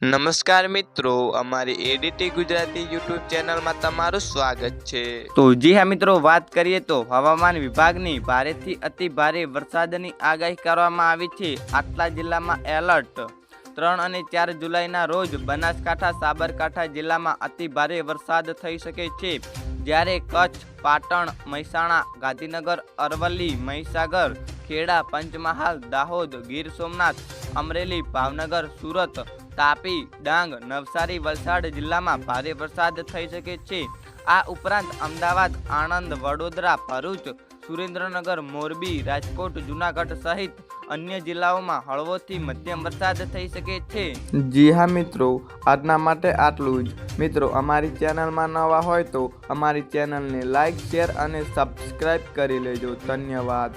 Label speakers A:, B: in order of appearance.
A: નમસ્કાર મિત્રો, અમારી એડીટી ગુજરાતી યુટ્યુબ ચેનલમાં તમારું સ્વાગત છે.
B: તો જી હા મિત્રો, વાત કરીએ તો હવામાન વિભાગની ભારેથી અતિ ભારે વરસાદની આગાહી કરવામાં આવી છે. આટલા જિલ્લામાં એલર્ટ ત્રણ અને ચાર જુલાઈના રોજ બનાસકાંઠા, સાબરકાંઠા જિલ્લામાં અતિ ભારે વરસાદ થઈ શકે છે. જ્યારે કચ્છ, પાટણ, મહેસાણા, ગાંધીનગર, અરવલ્લી, મહીસાગર, ખેડા, પંચમહાલ, દાહોદ, ગીર સોમનાથ, અમરેલી, ભાવનગર, સુરત તાપી, ડાંગ, નવસારી વલસાડ જિલ્લામાં ભારે વરસાદ થઈ શકે છે. આ ઉપરાંત અમદાવાદ, આણંદ, વડોદરા, ભરૂચ, સુરેન્દ્રનગર, મોરબી, રાજકોટ, જુનાગઢ સહિત અન્ય જિલ્લાઓમાં હળવોથી મધ્યમ વરસાદ થઈ શકે છે.
C: જી હા મિત્રો, આજના માટે આટલું જ. મિત્રો, અમારી ચેનલમાં નવા હોય તો અમારી ચેનલને લાઈક, શેર અને સબસ્ક્રાઈબ કરી લેજો. ધન્યવાદ.